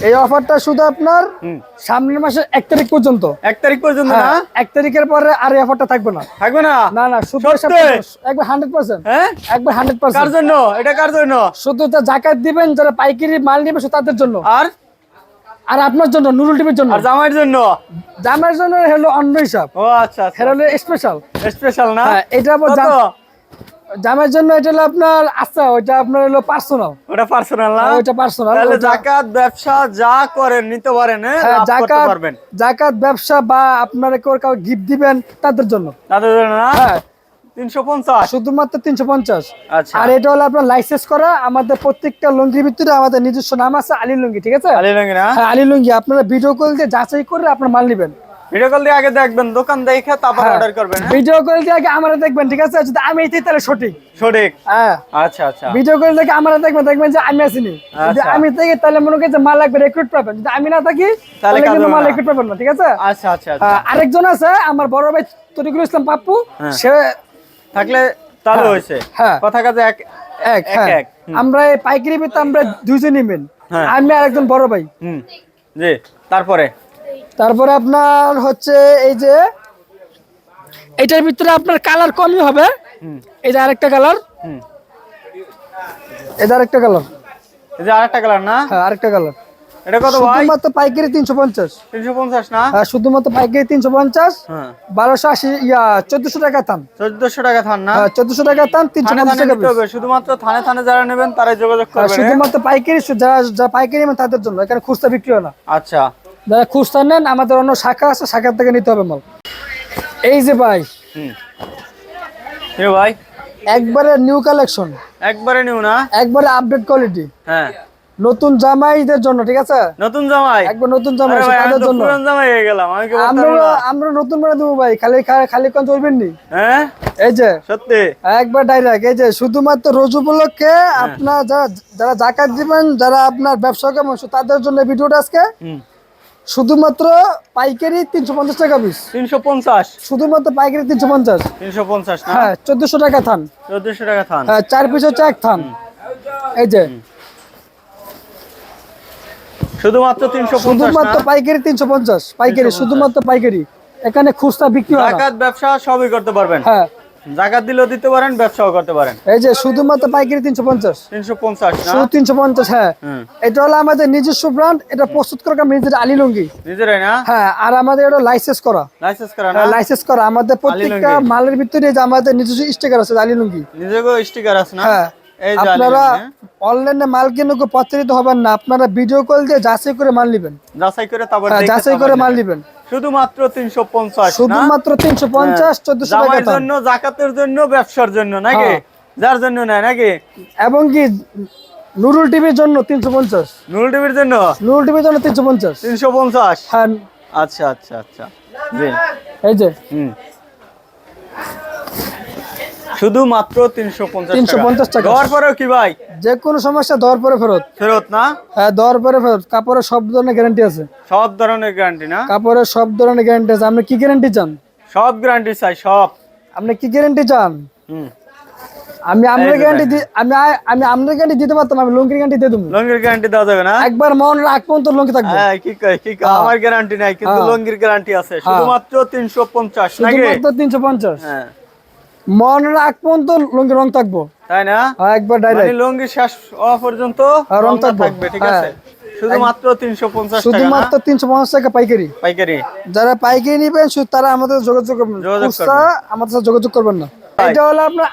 এই অফারটা শুধু আপনার সামনের মাসের এক তারিখ পর্যন্ত। এক তারিখ পর্যন্ত না? হ্যাঁ, এক তারিখের পরে আর এই অফারটা থাকবে না। থাকবে না? না না শুধু? একবার হান্ড্রেড পার্সেন্ট হ্যাঁ? একবার হান্ড্রেড কার পার্সেন্ট জন্য? এটা কার জন্য? শুধু জাকাত দিবেন যারা পাইকারি মাল নেবে তাদের জন্য। আর? আর আপনার জন্য নুরুল টিভির জন্য। আর জামাইয়ের জন্য? দামের জন্য হলো অন্য হিসাব ও আচ্ছা আচ্ছা। হলো স্পেশাল স্পেশাল না? হ্যাঁ, এটা জামের জন্য এটা হলো আপনার আচ্ছা ওইটা আপনার হলো পার্সোনাল ওটা পার্সোনাল না? ওইটা পার্সোনাল তাহলে জাকাত ব্যবসা যা করেন নিতে পারেন হ্যাঁ? হ্যাঁ, পারবেন। জাকাত ব্যবসা বা আপনারা কেউ কাউ গিফট দিবেন তাদের জন্য। তাদের জন্য না? হ্যাঁ। তিনশো পঞ্চাশ? শুধুমাত্র তিনশো পঞ্চাশ। আচ্ছা। আর এটা হলো আপনার লাইসেন্স করা আমাদের প্রত্যেকটা লুঙ্গির ভিতরে আমাদের নিজস্ব নাম আছে আলী লুঙ্গি ঠিক আছে? আলী রঙে না? হ্যাঁ আলী লুঙ্গি আপনারা ভিডিও কল দিয়ে যাচাই করে আপনার মাল নেবেন। ভিডিও কল দিয়ে আগে দেখবেন দোকান দেখে তারপর হ্যাঁ। অর্ডার করবেন হ্যাঁ? ভিডিও কল দিয়ে আগে আমরা দেখবেন ঠিক আছে? যদি আমি এটাই তাহলে সঠিক। সঠিক। হ্যাঁ। আচ্ছা আচ্ছা। ভিডিও কল দেখে আমরা দেখবেন দেখবেন যে আমি আসিনি যদি আচ্ছা। আমি থাকি তাহলে মনে করি যে মাল লাগবে রেক্রুট পাবেন। যদি আমি না থাকি তাহলে কিন্তু মাল রেক্রুট পাবেন না ঠিক আছে? আচ্ছা আচ্ছা আরেকজন আছে আমার বড় ভাই তরিকুল ইসলাম পাপ্পু। হ্যাঁ। সে থাকলে হ্যাঁ, হয়েছে। হ্যাঁ। কথা কাজে এক এক এক হ্যাঁ। আমরা পাইকারি বেতে আমরা নিবেন হ্যাঁ। আমি আর একজন বড় ভাই। হুম। জি। তারপরে? তারপরে আপনার হচ্ছে এই যে এটার ভিতরে আপনার কালার কমই হবে। এটা আরেকটা কালার। এটা আরেকটা কালার। এই যে আরেকটা কালার না? হ্যাঁ আরেকটা কালার। এটা কত ভাই? শুধুমাত্র পাইকারি তিনশো পঞ্চাশ। তিনশো পঞ্চাশ না? হ্যাঁ শুধুমাত্র পাইকারি তিনশো পঞ্চাশ। হ্যাঁ। বারোশো আশি ইয়া চোদ্দশো টাকা থান। চোদ্দশো টাকা থান না? হ্যাঁ চোদ্দশো টাকা থান তিনশো থানে পঞ্চাশ থানে টাকা নিতে হবে। শুধুমাত্র থানে থানে যারা নেবেন তারাই যোগাযোগ করবেন হ্যাঁ? শুধুমাত্র পাইকারি যারা যারা পাইকারি নেবেন তাদের জন্য। এখানে খুচরা বিক্রি হয় না। আচ্ছা। যারা খুচরা নেন আমাদের অন্য শাখা আছে শাখার থেকে নিতে হবে মাল। এই যে ভাই ভাই একবারে নিউ কালেকশন একবারে নিউ না? একবারে আপডেট কোয়ালিটি হ্যাঁ। নতুন জামাইদের জন্য ঠিক আছে? নতুন জামাই? একবার নতুন জামাই তাদের জন্য। পুরান জামাই হয়ে গেলাম আমি কি আমরা আমরা নতুন বানা দেবো ভাই খালি খালি কোন চলবেন নি? হ্যাঁ? এই যে। সত্যি? একবার ডাইরেক্ট এই যে শুধুমাত্র রোজ উপলক্ষে হ্যাঁ। আপনার যারা যারা জাকাত দিবেন যারা আপনার ব্যবসা কেমন তাদের জন্য ভিডিওটা আজকে। হুম। শুধুমাত্র পাইকারি তিনশো পঞ্চাশ টাকা পিস। তিনশো পঞ্চাশ। শুধুমাত্র পাইকারি তিনশো পঞ্চাশ। তিনশো পঞ্চাশ হ্যাঁ চোদ্দশো টাকা থান। চোদ্দশো টাকা থান। হ্যাঁ চার পিস হচ্ছে এক থান। এই যে। শুধুমাত্র তিনশো পঞ্চাশ শুধুমাত্র পাইকারি তিনশো পঞ্চাশ। পাইকারি শুধুমাত্র পাইকারি। এখানে খুচরা বিক্রি হয় ব্যবসা সবই করতে পারবেন। হ্যাঁ। জাকাত দিলেও দিতে পারেন ব্যবসাও করতে পারেন। এই যে শুধুমাত্র পাইকারি তিনশো পঞ্চাশ? তিনশো পঞ্চাশ শুধু তিনশো পঞ্চাশ হ্যাঁ। এটা হলো আমাদের নিজস্ব ব্র্যান্ড এটা প্রস্তুত করা নিজের আলী লুঙ্গি। নিজেরাই না? হ্যাঁ আর আমাদের এটা লাইসেন্স করা। লাইসেন্স করা না? লাইসেন্স করা। আমাদের প্রত্যেকটা মালের ভিতরে যে আমাদের নিজস্ব স্টিকার আছে আলী লুঙ্গি। স্টিকার আছে না? হ্যাঁ আপনারা হ্যাঁ? অনলাইনে মাল কিনে প্রতারিত হবেন না। আপনারা ভিডিও কল দিয়ে যাচাই করে মাল নেবেন। যাচাই করে তারপর হ্যাঁ যাচাই করে মাল নেবেন। শুধুমাত্র তিনশো পঞ্চাশ শুধুমাত্র তিনশো পঞ্চাশ চোদ্দশো টাকা জামাইয়ের দাম। জন্য জাকাতের জন্য ব্যবসার জন্য নাকি? হ্যাঁ। যার জন্য নেয় নাকি? এবং কি নুরুল টিভির জন্য তিনশো পঞ্চাশ। নুরুল টিভির জন্য? নুরুল টিভির জন্য তিনশো পঞ্চাশ। তিনশো পঞ্চাশ? হ্যাঁ। আচ্ছা আচ্ছা আচ্ছা। জি। এই যে। হুম। শুধুমাত্র তিনশো পঞ্চাশ 350 টাকা। দেওয়ার পরেও কি ভাই? যে কোনো সমস্যা দেওয়ার পরে ফেরত। ফেরত না? হ্যাঁ দেওয়ার পরে ফেরত। কাপড়ের সব ধরনের গ্যারান্টি আছে। সব ধরনের গ্যারান্টি না? কাপড়ের সব ধরনের গ্যারান্টি আছে। আপনি কি গ্যারান্টি চান? সব গ্যারান্টি চাই সব। আপনি কি গ্যারান্টি চান? আমি আপনার গ্যারান্টি আমি আমি আপনার গ্যারান্টি দিতে পারতাম আমি লুঙ্গির গ্যারান্টি দিয়ে দেবো। লঙ্গির গ্যারান্টি দেওয়া যাবে না? একবার মন রাখ পর্যন্ত লুঙ্গি থাকবে। হ্যাঁ কি হ্যাঁ। আমার গ্যারান্টি নাই কিন্তু হ্যাঁ। লঙ্গির গ্যারান্টি আছে। শুধুমাত্র তিনশো পঞ্চাশ নাকি? শুধুমাত্র তিনশো পঞ্চাশ। হ্যাঁ। মন রাখ পর্যন্ত লুঙ্গি রং থাকব। তাই না? হ্যাঁ, একবার মানে ডাইরেক্ট লুঙ্গি শেষ হওয়া পর্যন্ত হ্যাঁ, রং থাকবে। ঠিক হ্যাঁ। আছে শুধুমাত্র না? শুধুমাত্র টাকা পাইকারি। পাইকারি। যারা পাইকারি নিবেন তারা আমাদের যোগাযোগ আমাদের সাথে যোগাযোগ করবেন না। এটা হলো আপনার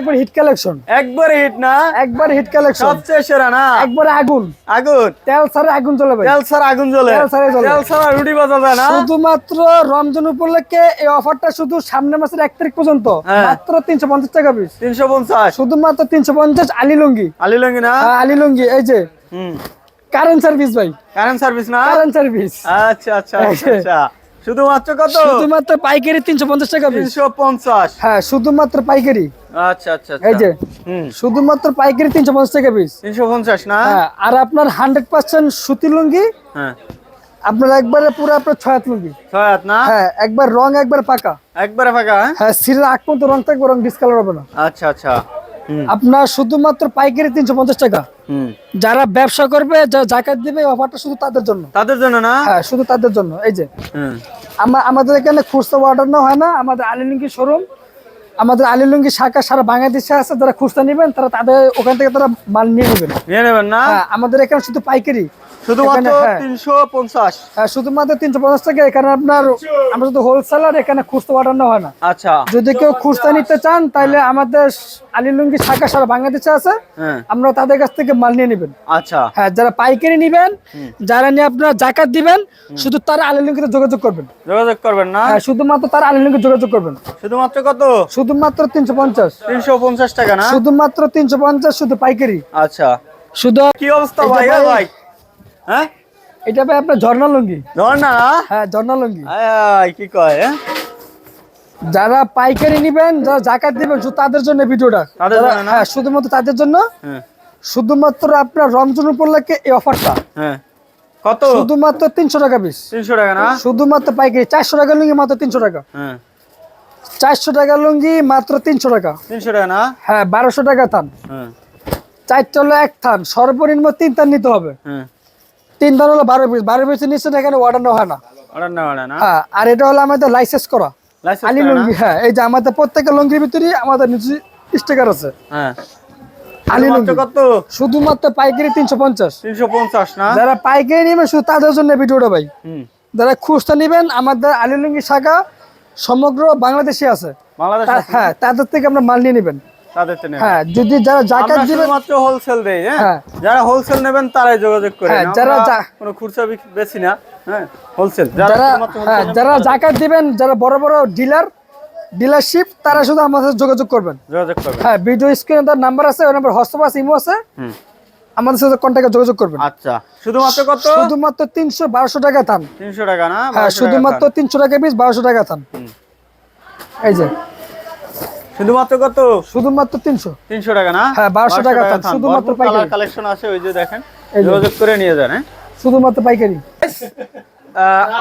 একবার হিট কালেকশন একবারে হিট না? একবার হিট কালেকশন সবচেয়ে সেরা না? একবারে আগুন। আগুন? তেল ছাড়া আগুন চলে ভাই। তেল ছাড়া আগুন জ্বলে। তেল ছাড়াই জ্বলে। তেল ছাড়া রুটি যায় না? শুধুমাত্র রমজান উপলক্ষে এই অফারটা শুধু সামনের মাসের এক তারিখ পর্যন্ত। হ্যাঁ। মাত্র তিনশো পঞ্চাশ টাকা পিস তিনশো পঞ্চাশ? শুধুমাত্র তিনশো পঞ্চাশ আলী লুঙ্গি। আলি লঙ্গি না? হ্যাঁ, আলী লুঙ্গি এই যে। হুম। কারেন্ট সার্ভিস ভাই। কারেন্ট সার্ভিস না? কারেন্ট সার্ভিস আচ্ছা আচ্ছা আচ্ছা, আচ্ছা। শুধুমাত্র কত? শুধুমাত্র পাইকারি তিনশো পঞ্চাশ টাকা পিস তিনশো পঞ্চাশ। হ্যাঁ শুধুমাত্র পাইকারি। আচ্ছা আচ্ছা এই যে শুধুমাত্র পাইকারি তিনশো পঞ্চাশ টাকা পিস তিনশো পঞ্চাশ না? হ্যাঁ আর আপনার হান্ড্রেড পার্সেন্ট সুতি লুঙ্গি হ্যাঁ। আপনার একবারে পুরো আপনার ছয় হাত লুঙ্গি। ছয় হাত না? হ্যাঁ একবার রং একবার পাকা। একবারে ফাঁকা হ্যাঁ? হ্যাঁ সিরের আগ পর্যন্ত রং থাকবে রং ডিসকালার হবে না। আচ্ছা আচ্ছা। আপনার শুধুমাত্র পাইকারি তিনশো পঞ্চাশ টাকা। যারা ব্যবসা করবে জাকাত দিবে অফারটা শুধু তাদের জন্য। তাদের জন্য না? হ্যাঁ শুধু তাদের জন্য। এই যে আমাদের এখানে খুচরা অর্ডার না হয় না। আমাদের আলিলুঙ্গি শোরুম আমাদের আলিলুঙ্গি শাখা সারা বাংলাদেশে আছে। যারা খুচরা নেবেন তারা তাদের ওখান থেকে তারা মাল নিয়ে নেবেন। নিয়ে নেবেন না? হ্যাঁ আমাদের এখানে শুধু পাইকারি। শুধুমাত্র হ্যাঁ। শুধুমাত্র টাকা এখানে আপনার আমরা শুধু হোলসেলার এখানে খুচরা অর্ডার হয় না। আচ্ছা। যদি কেউ খুচরা নিতে চান তাহলে আমাদের আলিলুঙ্গি শাখা সারা বাংলাদেশে আছে। হ্যাঁ। আমরা তাদের কাছ থেকে মাল নিয়ে নেবেন। আচ্ছা। হ্যাঁ যারা পাইকারি নিবেন যারা নিয়ে আপনারা জাকাত দিবেন শুধু তারা আলিলুঙ্গিতে যোগাযোগ করবেন। যোগাযোগ করবেন না? হ্যাঁ শুধুমাত্র তারা আলিলুঙ্গি যোগাযোগ করবেন। শুধুমাত্র কত? শুধুমাত্র তিনশো পঞ্চাশ। তিনশো পঞ্চাশ টাকা না? শুধুমাত্র তিনশো পঞ্চাশ শুধু পাইকারি। আচ্ছা। শুধু কি অবস্থা ভাই- ভাই? হ্যাঁ? এটা ভাই আপনার ঝর্ণা লুঙ্গি। না হ্যাঁ ঝর্ণা লুঙ্গি। কি কয় হ্যাঁ? যারা পাইকারি নিবেন যারা জাকাত দিবেন শুধু তাদের জন্য ভিডিওটা? হ্যাঁ শুধুমাত্র তাদের জন্য। হ্যাঁ। শুধুমাত্র আপনার রমজান উপলক্ষে এই অফারটা। হ্যাঁ। কত? শুধুমাত্র তিনশো টাকা পিস তিনশো টাকা না? শুধুমাত্র পাইকারি। চারশো টাকা লুঙ্গি মাত্র তিনশো টাকা। হ্যাঁ। চারশো টাকা লুঙ্গি মাত্র তিনশো টাকা। তিনশো টাকা না? হ্যাঁ বারোশো টাকা থান। হ্যাঁ। চারটা হলো এক থান। সর্বনিম্ন তিন থান নিতে হবে। হ্যাঁ। তিন থান হলো বারো পিস বারো পিসের নিচে এখানে অর্ডার নেওয়া হয় না। অর্ডার না অর্ডার না হ্যাঁ আর এটা হলো আমাদের লাইসেন্স করা। আলি লুঙ্গি হ্যাঁ এই যে আমাদের প্রত্যেকের লুঙ্গির ভিতরে আমাদের স্টিকার আছে। হ্যাঁ। আলি শুধুমাত্র লুঙ্গি। কত? শুধুমাত্র পাইকারি তিনশো পঞ্চাশ। তিনশো পঞ্চাশ না? যারা পাইকারি শুধু তাদের জন্য ভিডিওটা ভাই। যারা খুচরা নেবেন আমাদের আলি লুঙ্গি শাখা সমগ্র বাংলাদেশে আছে। হ্যাঁ তাদের থেকে আমরা মাল নিয়ে নেবেন। তাদের তো নেবেন। হ্যাঁ যদি যারা জাকাত দিবেন শুধুমাত্র হোলসেল দেই হ্যাঁ? হ্যাঁ। যারা হোলসেল নেবেন তারাই যোগাযোগ করে হ্যাঁ, যারা কোনো খুচরা বেশি না হ্যাঁ হোলসেল যারা শুধুমাত্র wholesale যারা জাকাত দিবেন যারা বড় বড় ডিলার ডিলারশিপ তারা শুধু আমাদের যোগাযোগ করবেন। যোগাযোগ করবেন। হ্যাঁ ভিডিও স্ক্রিনে তার নাম্বার আছে ওই নাম্বার হোয়াটসঅ্যাপ আছে ইমো আছে। আমাদের সাথে কন্ট্যাক্টে যোগাযোগ করবেন। আচ্ছা শুধুমাত্র কত? শুধুমাত্র তিনশো বারোশো টাকা থান। তিনশো টাকা না? হ্যাঁ শুধুমাত্র খান। তিনশো টাকা পিস বারোশো টাকা থান। এই যে। শুধুমাত্র কত? শুধুমাত্র তিনশো। তিনশো টাকা না? হ্যাঁ, 1200 টাকা শুধুমাত্র পাইকারি। কালেকশন আছে ওই যে দেখেন। যোগাযোগ করে নিয়ে যান হ্যাঁ? শুধুমাত্র পাইকারি।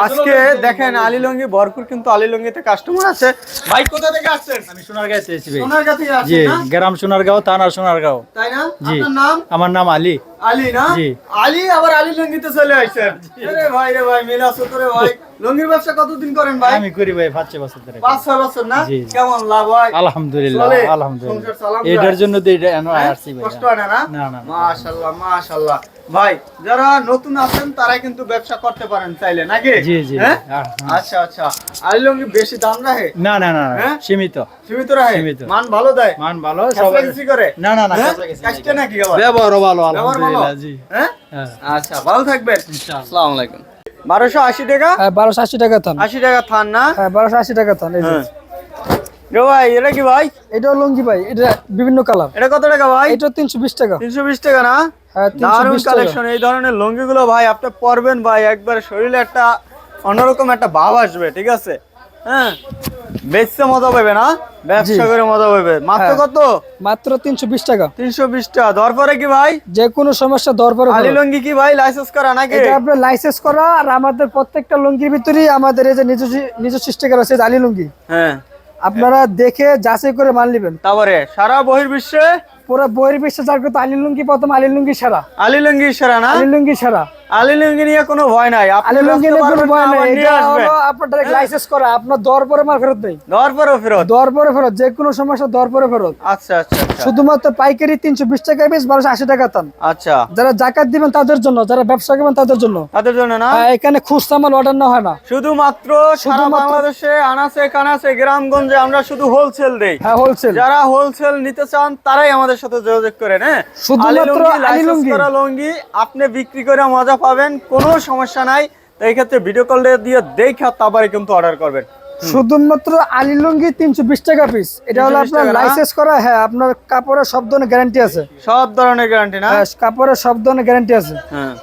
আজকে দেখেন আলিলঙ্গি ভরপুর কিন্তু আলিলঙ্গিতে কাস্টমার আছে। ভাই কোথা থেকে আসছেন? আমি সোনারগাঁও থেকে এসেছি ভাই। সোনারগাঁ থেকে আসছেন না? গ্রাম সোনারগাঁও থানা সোনারগাঁও। তাই না? আপনার নাম? আমার নাম আলী। আলী না? জি। আলী আবার আলী লঙ্গিতে চলে আসছেন আরে ভাই রে ভাই মিলা সুতরে ভাই। লঙ্গির ব্যবসা কতদিন করেন ভাই? আমি করি ভাই পাঁচ ছয় বছর ধরে পাঁচ ছয় বছর না। কেমন লাভ হয়? আলহামদুলিল্লাহ আলহামদুলিল্লাহ। সংসার চালান এটার জন্য তো এটা হ্যাঁ? আসছি ভাই কষ্ট হয় না না? না, না, না। মাশাআল্লাহ মাশাআল্লাহ ভাই যারা নতুন আছেন তারা কিন্তু ব্যবসা করতে পারেন চাইলে নাকি? জি, জি, হ্যাঁ? হ্যাঁ, হ্যাঁ। আচ্ছা আচ্ছা। আলী লঙ্গি বেশি দাম রাখে? না না না না? সীমিত। সীমিত রাখে? সীমিত। মান ভালো দেয়? মান ভালো সবাই কিছু করে? না না না? কাজটা নাকি ব্যবহার ভালো? আলহামদুলিল্লাহ জি। হ্যাঁ? আচ্ছা ভালো থাকবেন। ইনশাআল্লাহ। আসসালামু আলাইকুম। বারোশো আশি টাকা? হ্যাঁ বারোশো আশি টাকা থান আশি টাকা থান না? হ্যাঁ বারোশো আশি টাকা থান এই রে ভাই এটা কি ভাই? এটাও লুঙ্গি ভাই এটা বিভিন্ন কালার। এটা কত টাকা ভাই? এটা তিনশো বিশ টাকা। তিনশো বিশ টাকা না? দারুণ বিশ কালেকশন এই ধরনের লুঙ্গিগুলো ভাই আপনি পরবেন ভাই একবার শরীরে একটা অন্যরকম একটা ভাব আসবে ঠিক আছে? হ্যাঁ? বেচতে মজা পাবে না ব্যবসা করে মজা পাবে মাত্র হ্যাঁ। কত? মাত্র তিনশো বিশ টাকা। তিনশো বিশ টাকা। দর পরে কি ভাই? যে কোনো সমস্যা দরবারে আলি লুঙ্গি কি ভাই লাইসেন্স করা নাকি? আপনার লাইসেন্স করা আর আমাদের প্রত্যেকটা লুঙ্গির ভিতরেই আমাদের এই যে নিজস্ব নিজস্ব স্টিকার আছে আলী লুঙ্গি। হ্যাঁ। আপনারা দেখে যাচাই করে মাল নেবেন। তারপরে সারা বহির্বিশ্বে পুরো বইয়ের বিশ্বে যার করতে আলী লুঙ্গি প্রথম আলী লুঙ্গি সারা। আলি লুঙ্গি সেরা না? আলী লুঙ্গি সারা। আলি লুঙ্গি নিয়ে কোনো ভয় নাই। আলী লুঙ্গি নিয়ে কোনো ভয় নেই। এটা হলো আপনার লাইসেন্স করা আপনার দর পরে মাল ফেরত নেই। দর পরে ফেরত? দর পরে ফেরত যে কোনো সমস্যা দর পরে ফেরত। আচ্ছা আচ্ছা আচ্ছা। শুধুমাত্র পাইকারি তিনশো বিশ টাকা পিস বারোশো আশি টাকা তান আচ্ছা। যারা জাকাত দিবেন তাদের জন্য যারা ব্যবসা করবেন তাদের জন্য। তাদের জন্য না? এখানে খুচরা মাল অর্ডার না হয় না। শুধুমাত্র সারা বাংলাদেশে আনাচে কানাচে গ্রামগঞ্জে আমরা শুধু হোলসেল দেই। হ্যাঁ হোলসেল যারা হোলসেল নিতে চান তারাই আমাদের সাথে যোগাযোগ করেন হ্যাঁ? শুধুমাত্র লুঙ্গি, লুঙ্গি। আপনি বিক্রি করে মজা পাবেন কোনো সমস্যা নাই। তো এই ক্ষেত্রে ভিডিও কল দিয়ে দেখে তারপরে কিন্তু অর্ডার করবেন। শুধুমাত্র আলী লুঙ্গি তিনশো বিশ টাকা পিস এটা হলো আপনার লাইসেন্স করা হ্যাঁ আপনার কাপড়ের সব ধরনের গ্যারান্টি আছে। সব ধরনের গ্যারান্টি না? হ্যাঁ, কাপড়ের সব ধরনের গ্যারান্টি আছে। হ্যাঁ।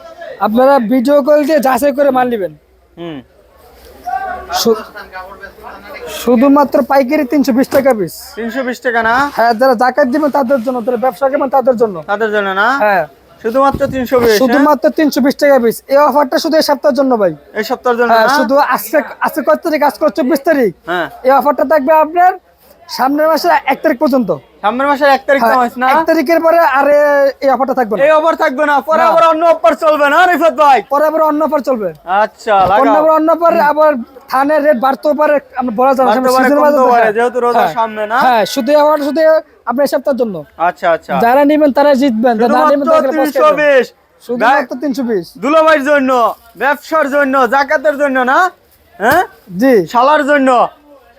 আপনারা ভিডিও কল দিয়ে যাচাই করে মাল নেবেন। হুম। শুধুমাত্র পাইকারি তিনশো বিশ টাকা পিস তিনশো বিশ টাকা না? হ্যাঁ যারা জাকাত দিবেন তাদের জন্য যারা ব্যবসা করবেন তাদের জন্য। তাদের জন্য না? হ্যাঁ। শুধুমাত্র তিনশো বিশ শুধুমাত্র তিনশো বিশ টাকা পিস এই অফারটা শুধু এই সপ্তাহের জন্য ভাই। এই সপ্তাহের জন্য হ্যাঁ শুধু আজকে আজকে কত তারিখ? আজকে চব্বিশ তারিখ। হ্যাঁ। এই অফারটা থাকবে আপনার সামনের মাসের এক তারিখ পর্যন্ত। সামনের মাসের এক তারিখ হ্যাঁ, না? এক তারিখের পরে আর এই অফারটা থাকবে না। এই অফার থাকবে না। পরে আবার অন্য অফার চলবে না রিফাত ভাই? পরে আবার অন্য অফার চলবে। আচ্ছা অন্য আবার অন্য অফার আবার থানের রেট বাড়তেও পারে আমরা বলা যাবে বাড়তে। যেহেতু রোজার হ্যাঁ। সামনে না? হ্যাঁ শুধু অফার শুধু আপনি এই সপ্তাহের জন্য। আচ্ছা আচ্ছা। যারা নেবেন তারা জিতবেন যারা নেবেন তারা তিনশো বিশ। শুধুমাত্র তিনশো বিশ। দুলাভাইয়ের জন্য ব্যবসার জন্য জাকাতের জন্য না? হ্যাঁ? জি। শালার জন্য।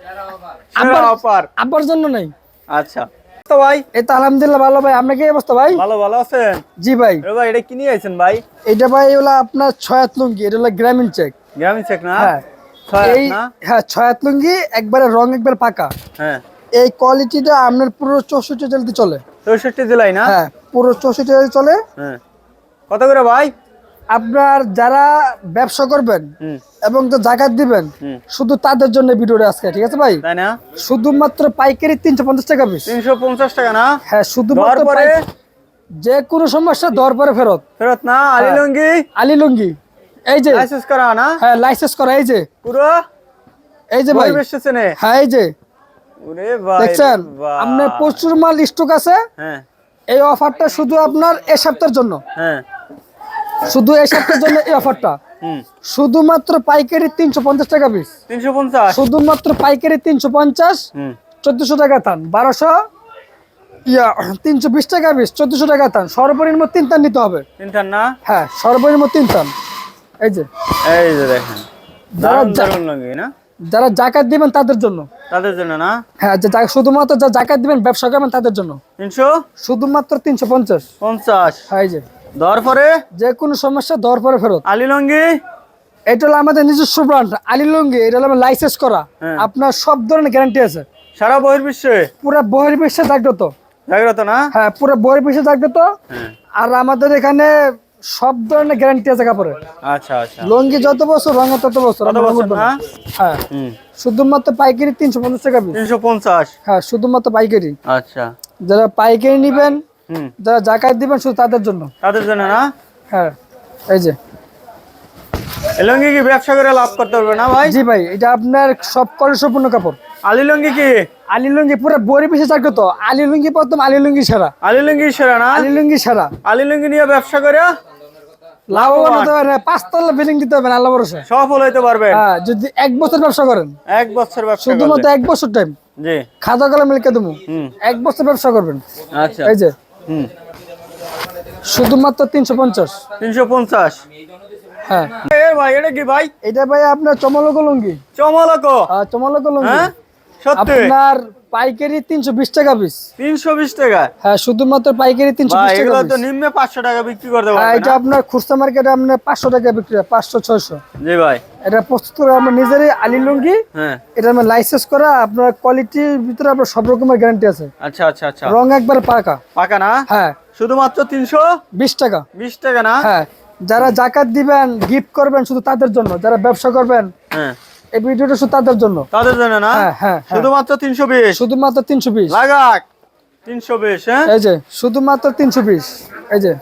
আব্বার- জন্য নেই। আচ্ছা। তো ভাই এই তো আলহামদুলিল্লাহ ভালো ভাই। আপনার কি অবস্থা ভাই? ভালো ভালো আছেন? জি ভাই। ভাই এটা কি নিয়ে আইছেন ভাই? এটা ভাই হলো আপনার ছয়াত লুঙ্গি এটা হলো গ্রামীণ চেক গ্রামীণ চেক না? হ্যাঁ। এই হ্যাঁ ছয়াত লুঙ্গি একবারে রং একবার পাকা। হ্যাঁ। এই কোয়ালিটিটা আপনার পুরো চৌষট্টি জেলাতে চলে। চৌষট্টি জেলায় না? হ্যাঁ পুরো চৌষট্টি জেলাতে চলে। হ্যাঁ। কত করে ভাই? আপনার যারা ব্যবসা করবেন এবং তো জাকাত দিবেন শুধু তাদের জন্য ভিডিওটা আজকে ঠিক আছে ভাই? তাই না? শুধুমাত্র পাইকারি তিনশো পঞ্চাশ টাকা পিস। তিনশো পঞ্চাশ টাকা না? হ্যাঁ শুধুমাত্র যে কোনো সমস্যা দর পরে ফেরত। ফেরত না? আলি হ্যাঁ। লুঙ্গি? আলি লুঙ্গি। এই যে। লাইসেন্স করা না? হ্যাঁ লাইসেন্স করা এই যে। পুরো? এই যে ভাই। হ্যাঁ এই যে। ওরে ভাই দেখছেন। আপনার প্রচুর মাল স্টক আছে। হ্যাঁ। এই অফারটা শুধু আপনার এ সপ্তাহের জন্য। হ্যাঁ। শুধু এই সপ্তাহের জন্য এই অফারটা শুধুমাত্র পাইকারি তিনশো পঞ্চাশ টাকা পিস তিনশো পঞ্চাশ? শুধুমাত্র পাইকারি তিনশো পঞ্চাশ চোদ্দশো টাকা থান বারোশো ইয়া তিনশো বিশ টাকা পিস চোদ্দশো টাকা থান সর্বনিম্ন তিন থান নিতে হবে। তিনটার না? হ্যাঁ সর্বনিম্ন তিন থান এই যে। এই যে দেখেন। যারা জাকাত দিবেন তাদের জন্য। তাদের জন্য না? হ্যাঁ শুধুমাত্র যা জাকাত দিবেন ব্যবসা করবেন তাদের জন্য। তিনশো? শুধুমাত্র তিনশো পঞ্চাশ। পঞ্চাশ। হ্যাঁ এই যে। পরে? যে কোনো সমস্যা দর পরে ফেরত। আলি লুঙ্গি? এটা হলো আমাদের নিজস্ব ব্র্যান্ড আলিলঙ্গি এটা হলো লাইসেন্স করা। হ্যাঁ। আপনার সব ধরনের গ্যারান্টি আছে। সারা বহির্বিশ্বে? পুরো বহির্বিশ্বে জাগ্রত। জাগ্রত না? হ্যাঁ পুরো বহির্বিশ্বে জাগ্রত। হ্যাঁ। আর আমাদের এখানে সব ধরনের গ্যারান্টি আছে কাপড়ে। আচ্ছা আচ্ছা। লঙ্গি যত বছর রঙ তত বছর। হ্যাঁ। শুধুমাত্র পাইকারি তিনশো পঞ্চাশ টাকা তিনশো পঞ্চাশ? হ্যাঁ শুধুমাত্র পাইকারি। আচ্ছা। যারা পাইকারি নিবেন যারা জাকাত দিবেন শুধু তাদের জন্য। তাদের জন্য না? হ্যাঁ এই যে। এই লুঙ্গি কি ব্যবসা করে লাভ করতে পারবে না ভাই? জি ভাই এটা আপনার সব কলসপূর্ণ কাপড়। আলি লুঙ্গি কি? আলি লুঙ্গি পুরো বহির্বিশ্বে জাগ্রত আলি লুঙ্গি প্রথম আলি লুঙ্গি সেরা। আলি লুঙ্গি সেরা না? আলি লুঙ্গি সেরা। আলি লুঙ্গি নিয়ে ব্যবসা করে? লাভবান হতে পারে পাঁচতলা বিল্ডিং দিতে হবে না আল্লাহ ভরসা। সফল হইতে পারবেন। হ্যাঁ যদি এক বছর ব্যবসা করেন। এক বছর ব্যবসা শুধুমাত্র এক বছর টাইম জি। খাতা কলম লিখে দেবো। এক বছর ব্যবসা করবেন। আচ্ছা। এই যে। হুম। শুধুমাত্র তিনশো পঞ্চাশ। তিনশো পঞ্চাশ। হ্যাঁ। ভাই এটা কি ভাই? এটা ভাই আপনার চমলক লুঙ্গি। চমলক। আহ, চমলক লুঙ্গি। হ্যাঁ? আপনার পাইকারি টাকা পিস তিনশো বিশ টাকা? হ্যাঁ শুধুমাত্র পাইকারি টাকা এগুলো তো নিম্নে পাঁচশো টাকা বিক্রি করতে হ্যাঁ এটা আপনার খুচরা মার্কেটে টাকা বিক্রি জি ভাই। এটা প্রস্তুত করে আমরা নিজেরই আলি লুঙ্গি হ্যাঁ। এটা আমরা লাইসেন্স করা আপনার কোয়ালিটির ভিতরে আপনার সব রকমের গ্যারান্টি আছে। আচ্ছা আচ্ছা আচ্ছা। রং একবার পাকা। পাকা না? হ্যাঁ। শুধুমাত্র তিনশো? বিশ টাকা। বিশ টাকা না? হ্যাঁ যারা জাকাত দিবেন গিফট করবেন শুধু তাদের জন্য যারা ব্যবসা করবেন হ্যাঁ। এই ভিডিওটা শুধু তাদের জন্য। তাদের জন্য না? হ্যাঁ, হ্যাঁ, হ্যাঁ। শুধুমাত্র তিনশো বিশ? শুধুমাত্র তিনশো বিশ। লাগাক। তিনশো বিশ হ্যাঁ? এই যে শুধুমাত্র তিনশো বিশ। এই যে।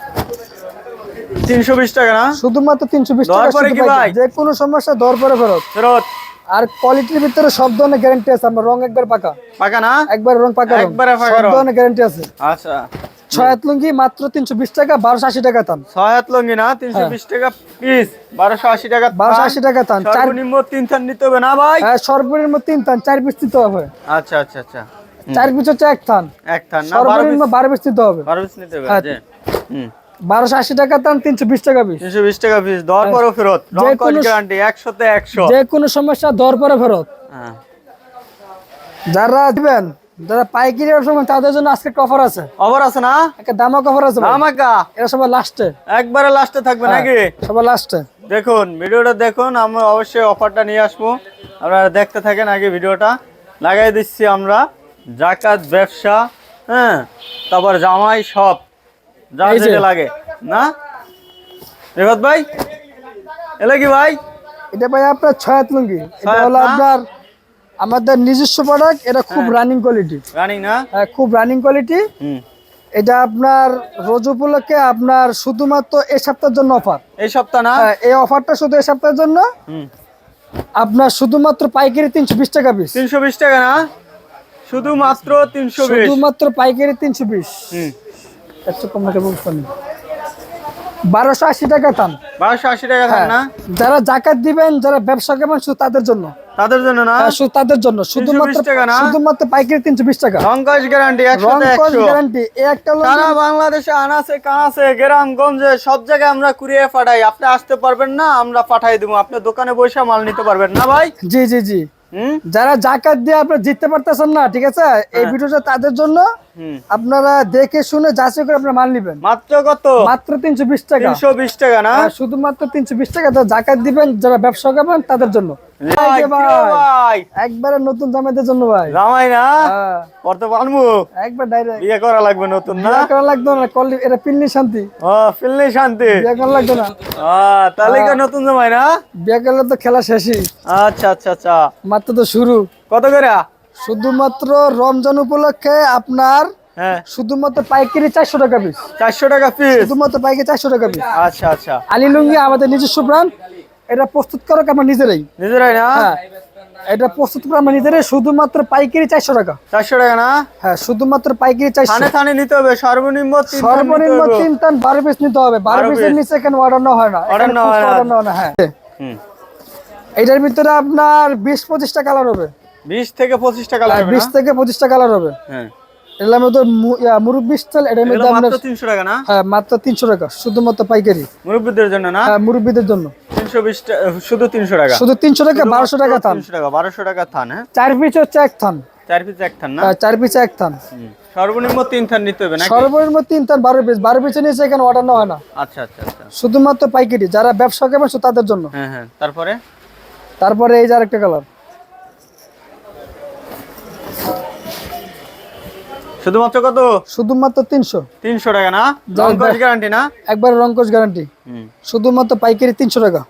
টাকা না? শুধুমাত্র টাকা। যে কোনো সমস্যা দর পরে ফেরত। ফেরত। আর কোয়ালিটির ভিতরে সব ধরনের গ্যারান্টি আছে আমার রং একবার পাকা। পাকা না? একবার রং পাকা। একবারে পাকা সব ধরনের গ্যারান্টি আছে। আচ্ছা। ছয় হাত লুঙ্গি মাত্র তিনশো বিশ টাকা বারোশো আশি টাকা দাম ছয় হাত লঙ্গি না তিনশো বিশ টাকা পিস বারোশো আশি টাকা বারোশো আশি টাকা চার সর্বনিম্ন তিন থান নিতে হবে না ভাই? হ্যাঁ সর্বনিম্ন তিন থান চার পিস দিতে হবে। আচ্ছা আচ্ছা আচ্ছা। চার পিস হচ্ছে এক থান। এক থান সর্বনিম্ন বারো পিস দিতে হবে। বারো পিস নিতে হবে হ্যাঁ। হুম। বারোশো আশি টাকা দাম তিনশো বিশ টাকা পিস তিনশো বিশ টাকা পিস দেওয়ার পরও ফেরত। একশোতে একশো। যে কোনো সমস্যা দর পরে ফেরত। হ্যাঁ। যারা দিবেন যারা পাইকারি ব্যবসা করেন, তাদের জন্য আজকে অফার আছে। অফার আছে না? একটা দামক অফার আছে। আমাকা এটা সবার লাস্টে একবারে লাস্টে থাকবে নাকি? সবার লাস্টে দেখুন ভিডিওটা দেখুন আমরা অবশ্যই অফারটা নিয়ে আসব। আপনারা দেখতে থাকেন আগে ভিডিওটা। লাগাই দিচ্ছি আমরা। জাকাত ব্যবসা হ্যাঁ তারপর জামাই সব। যা যেটা লাগে না? রেবত ভাই? এলে কি ভাই? এটা ভাই আপনার ছয় লুঙ্গি। এটা হলো আপনার আমাদের নিজস্ব প্রোডাক্ট এটা খুব রানিং কোয়ালিটি রানিং না? হ্যাঁ খুব রানিং কোয়ালিটি এটা আপনার রোজ উপলক্ষে আপনার শুধুমাত্র এই সপ্তাহের জন্য অফার এই সপ্তাহ না? এই অফারটা শুধু এই সপ্তাহের জন্য। আপনার শুধুমাত্র পাইকারি তিনশো বিশ টাকা পিস তিনশো বিশ টাকা না? শুধুমাত্র তিনশো বিশ। শুধুমাত্র পাইকারি তিনশো বিশ। হুম। একশো কম বলছেন বারোশো আশি টাকা টান। বারোশো আশি টাকা থাক না? যারা জাকাত দিবেন যারা ব্যবসা করবেন শুধু তাদের জন্য। তাদের জন্য না? হ্যাঁ, শুধু তাদের জন্য। শুধুমাত্র শুধুমাত্র পাইকারি তিনশো বিশ টাকা। গ্যারান্টি গ্যারান্টি একটা সারা বাংলাদেশে আনাছে কানাছে গ্রাম গঞ্জে সব জায়গায় আমরা কুরিয়ে পাঠাই। আপনি আসতে পারবেন না আমরা পাঠাই দেবো। আপনি দোকানে বসে মাল নিতে পারবেন না ভাই? জি জি জি। যারা জাকাত দিয়ে আপনি জিততে পারতেছেন না ঠিক আছে? এই ভিডিওটা তাদের জন্য। আপনারা দেখে শুনে যাচাই করে আপনারা মাল নিবেন। মাত্র কত? মাত্র তিনশো বিশ টাকা। তিনশো বিশ টাকা না? শুধুমাত্র তিনশো বিশ টাকা জাকাত দিবেন যারা ব্যবসা করবেন তাদের জন্য। এই ভাই, যে কি ভাই, ভাই। একবারে নতুন জামাইদের জন্য ভাই। জামাই না? হ্যাঁ, করতে পারব? একবার ডাইরেক্ট বিয়ে করা লাগবে নতুন না? করা লাগতো না এটা শান্তি। ও শান্তি। বিয়ে করা লাগতো না। তাহলে কি নতুন জামাই না? বিয়ে করলে তো খেলা শেষই। আচ্ছা আচ্ছা আচ্ছা। মাত্র তো শুরু। কত করে? শুধুমাত্র রমজান উপলক্ষে আপনার হ্যাঁ। শুধুমাত্র পাইকারি চারশো টাকা পিস চারশো টাকা পিস শুধুমাত্র পাইকারি চারশো টাকা পিস আচ্ছা আচ্ছা। আলী লুঙ্গি আমাদের নিজস্ব ব্র্যান্ড এটা প্রস্তুত করো আমরা নিজেরাই? নিজেরাই না? হ্যাঁ। এটা প্রস্তুত করে আমরা নিজেরাই শুধুমাত্র পাইকারি চারশো টাকা। চারশো টাকা না? হ্যাঁ শুধুমাত্র পাইকারি চারশো। থানে থানে নিতে হবে সর্বনিম্ন সর্বনিম্ন তিন টান বারো পিস নিতে হবে। বারো পিসের নিচে এখানে অর্ডার হয় না। হয় না। হয় না হ্যাঁ। এটার ভিতরে আপনার বিশ পঁচিশটা কালার হবে। বিশ থেকে পঁচিশ টাকা লাগবে বিশ না থেকে পঁচিশটা কালার হবে। হ্যাঁ। এটার মধ্যে মুরব্বি স্টাইল এগুলো মধ্যে মাত্র তিনশো টাকা না? হ্যাঁ মাত্র তিনশো টাকা শুধুমাত্র পাইকারি। মুরব্বীদের জন্য না? হ্যাঁ মুরব্বীদের জন্য। তিনশো বিশ শুধু তিনশো টাকা? শুধু তিনশো টাকা বারোশো টাকা থান। তিনশো টাকা বারোশো টাকা থান হ্যাঁ? চার পিস হচ্ছে এক থান। চার পিস এক থান না? হ্যাঁ, চার পিস এক থান। সর্বনিম্ন তিন থান নিতে হবে নাকি? সর্বনিম্ন তিন থান বারো পিস বারো পিসের নিচে এখানে অর্ডার নেওয়া হয় না। আচ্ছা আচ্ছা আচ্ছা। শুধুমাত্র পাইকারি। যারা ব্যবসা করবেন তাদের জন্য। হ্যাঁ হ্যাঁ। তারপরে? তারপরে এই যে আরেকটা কালার শুধুমাত্র কত? শুধুমাত্র তিনশো। তিনশো টাকা না? যার গ্যারান্টি না? একবার রঙ্কশ গ্যারান্টি শুধুমাত্র পাইকারি তিনশো টাকা।